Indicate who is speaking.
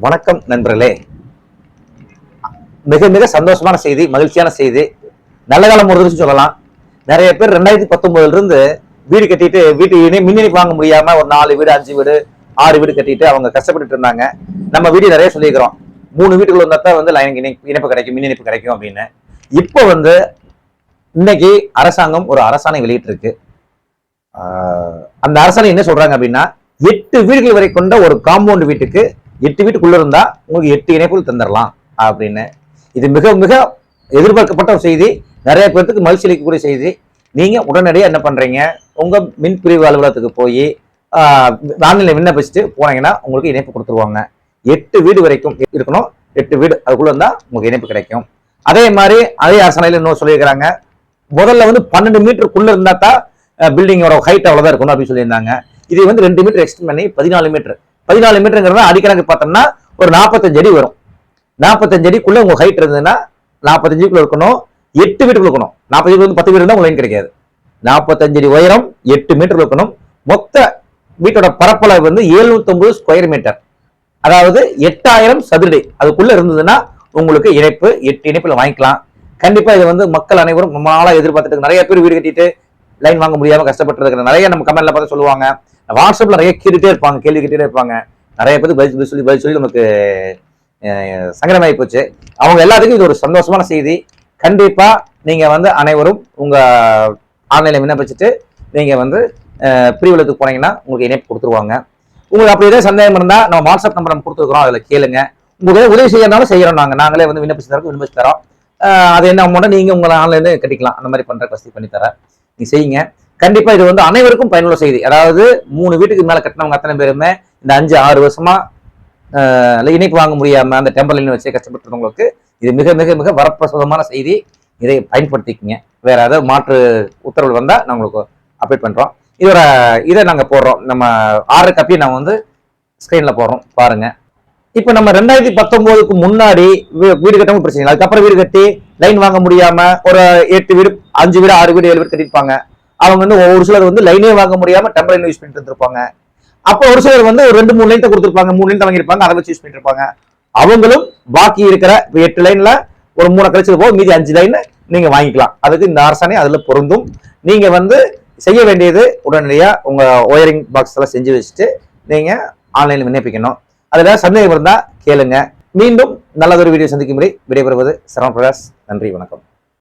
Speaker 1: வணக்கம் நண்பர்களே. மிக மிக சந்தோஷமான செய்தி மகிழ்ச்சியான செய்தி. நல்ல காலம் முடிஞ்சு சொல்லலாம். நிறைய பேர் ரெண்டாயிரத்தி பத்தொன்பதுல இருந்து வீடு கட்டிட்டு வீட்டு இணை- மின் இணைப்பு வாங்க முடியாம ஒரு நாலு வீடு அஞ்சு வீடு ஆறு வீடு கட்டிட்டு அவங்க கஷ்டப்பட்டுட்டு இருந்தாங்க. நம்ம வீடு நிறைய சொல்லியிருக்கிறோம். மூணு வீட்டுக்குள்ள இருந்தா தான் வந்து லைன் இணைப்பு இணைப்பு கிடைக்கும் மின் இணைப்பு கிடைக்கும் அப்படின்னு. இப்போ வந்து இன்னைக்கு அரசாங்கம் ஒரு அரசாணை வெளியிட்டிருக்கு. ஆஹ் அந்த அரசாணை என்ன சொல்றாங்க அப்படின்னா எட்டு வீடுகள் வரை கொண்ட ஒரு காம்பவுண்ட் வீட்டுக்கு எட்டு வீட்டுக்குள்ள இருந்தா உங்களுக்கு எட்டு இணைப்புகள் தந்துடலாம் அப்படின்னு. இது மிக மிக எதிர்பார்க்கப்பட்ட ஒரு செய்தி. நிறைய பேர்த்துக்கு மகிழ்ச்சி அளிக்கக்கூடிய செய்தி. நீங்க உடனடியாக என்ன பண்றீங்க? உங்க மின் பிரிவு அலுவலகத்துக்கு போய் ஆன்லைனில் விண்ணப்பிச்சுட்டு போனீங்கன்னா உங்களுக்கு இணைப்பு கொடுத்துருவாங்க. எட்டு வீடு வரைக்கும் இருக்கணும். எட்டு வீடு அதுக்குள்ள இருந்தா உங்களுக்கு இணைப்பு கிடைக்கும். அதே மாதிரி அதே அரசாணையில் இன்னும் சொல்லியிருக்கிறாங்க. முதல்ல வந்து பன்னெண்டு மீட்டருக்குள்ள இருந்தா தான் பில்டிங்கோட ஹைட் அவ்வளவுதான் இருக்கணும் அப்படின்னு சொல்லியிருந்தாங்க. இது வந்து ரெண்டு மீட்டர் எக்ஸ்டெண்ட் பண்ணி பதினாலு மீட்டர் பதினாலு மீட்டருங்கிறத அடிக்கணக்கு பார்த்தோம்னா ஒரு நாற்பத்தஞ்சு அடி வரும். நாற்பத்தஞ்சு அடிக்குள்ள உங்க ஹைட் இருந்ததுன்னா நாற்பத்தஞ்சுக்குள்ள இருக்கணும் எட்டு மீட்டர் இருக்கணும். நாற்பது வந்து பத்து மீட்டர் தான் உங்களுக்கு கிடைக்காது. நாற்பத்தஞ்சு அடி உயரம் எட்டு மீட்டர் இருக்கணும். மொத்த வீட்டோட பரப்பளவு வந்து 750 ஸ்கொயர் மீட்டர் அதாவது எட்டாயிரம் சதுரடி. அதுக்குள்ள இருந்ததுன்னா உங்களுக்கு இணைப்பு எட்டு இணைப்புல வாங்கிக்கலாம். கண்டிப்பா இது வந்து மக்கள் அனைவரும் ரொம்ப எதிர்பார்த்துட்டு நிறைய பேர் வீடு கட்டிட்டு லைன் வாங்க முடியாம கஷ்டப்பட்டு இருக்கிற நிறைய நம்ம கமெண்ட்ல பார்த்து சொல்லுவாங்க. வாட்ஸ்அப்பில் நிறைய கேட்டுகிட்டே இருப்பாங்க கேள்வி கேட்டுகிட்டே இருப்பாங்க. நிறைய பேருக்கு பதில் பதில் சொல்லி பதில் சொல்லி நமக்கு சங்கடமாகி போச்சு. அவங்க எல்லாத்துக்கும் இது ஒரு சந்தோஷமான செய்தி. கண்டிப்பாக நீங்கள் வந்து அனைவரும் உங்கள் ஆன்லைனில் விண்ணப்பிச்சுட்டு நீங்கள் வந்து பிரிவுகளுக்கு பிரிவுலத்துக்கு போனீங்கன்னா உங்களுக்கு இணைப்பு கொடுத்துருவாங்க. உங்களுக்கு அப்படி ஏதாவது சந்தேகம் இருந்தால் நம்ம வாட்ஸ்அப் நம்பர் நம்ம கொடுத்துருக்குறோம் அதில் கேளுங்க. உங்களுக்கு உதவி செய்யறதுனாலும் செய்கிறோம் நாங்கள் நாங்களே வந்து விண்ணப்பிச்சு தரோம் விண்ணப்பிச்சு தரோம் அது என்ன அமௌண்ட்டை நீங்கள் உங்களை ஆன்லைன்ல கட்டிக்கலாம். அந்த மாதிரி பண்ணுற வசதி பண்ணி தரேன். நீ செய்யுங்க. கண்டிப்பா இது வந்து அனைவருக்கும் பயனுள்ள செய்தி. அதாவது மூணு வீட்டுக்கு மேல கட்டினவங்க அத்தனை பேருமே இந்த அஞ்சு ஆறு வருஷமா இணைப்பு வாங்க முடியாம அந்த டெம்பர் லைன் வச்சு கஷ்டப்பட்டுறவங்களுக்கு இது மிக மிக மிக வரப்பிரசாதமான செய்தி. இதை பயன்படுத்திக்கங்க. வேற ஏதாவது மாற்று உத்தரவு வந்தா நான் உங்களுக்கு அப்டேட் பண்றோம். இதோட இதை நாங்கள் போடுறோம். நம்ம ஆறு காப்பியை நான் வந்து ஸ்க்ரீனில் போடுறோம். பாருங்க. இப்போ நம்ம ரெண்டாயிரத்தி பத்தொம்போதுக்கு முன்னாடி வீ- வீடு கட்டவும் பிரச்சனை இல்லை. அதுக்கப்புறம் வீடு கட்டி லைன் வாங்க முடியாம ஒரு எட்டு வீடு அஞ்சு வீடு ஆறு வீடு ஏழு வீடு கட்டிருப்பாங்க அவங்க வந்து ஒரு சிலர் வந்து லைனே வாங்க முடியாம டெம்பர் யூஸ் பண்ணிட்டு இருந்திருப்பாங்க. அப்போ ஒரு சிலர் வந்து ஒரு ரெண்டு மூணு லைன் கொடுத்துருப்பாங்க. மூணு லைன் வாங்கியிருப்பாங்க. அதை வச்சு யூஸ் பண்ணிட்டு இருப்பாங்க. அவங்களும் பாக்கி இருக்கிற எட்டு லைன்ல ஒரு மூணு கழிச்சது போக மீதி அஞ்சு லைன் நீங்க வாங்கிக்கலாம். அதுக்கு இந்த அரசாணை அதுல பொருந்தும். நீங்க வந்து செய்ய வேண்டியது உடனடியாக உங்க ஒயரிங் பாக்ஸ் எல்லாம் செஞ்சு வச்சுட்டு நீங்க ஆன்லைன்ல விண்ணப்பிக்கணும். அதுல சந்தேகம் இருந்தா கேளுங்க. மீண்டும் நல்லதொரு வீடியோ சந்திக்கும் முறை விடைபெறுவது சரவண பிரகாஷ் நன்றி வணக்கம்.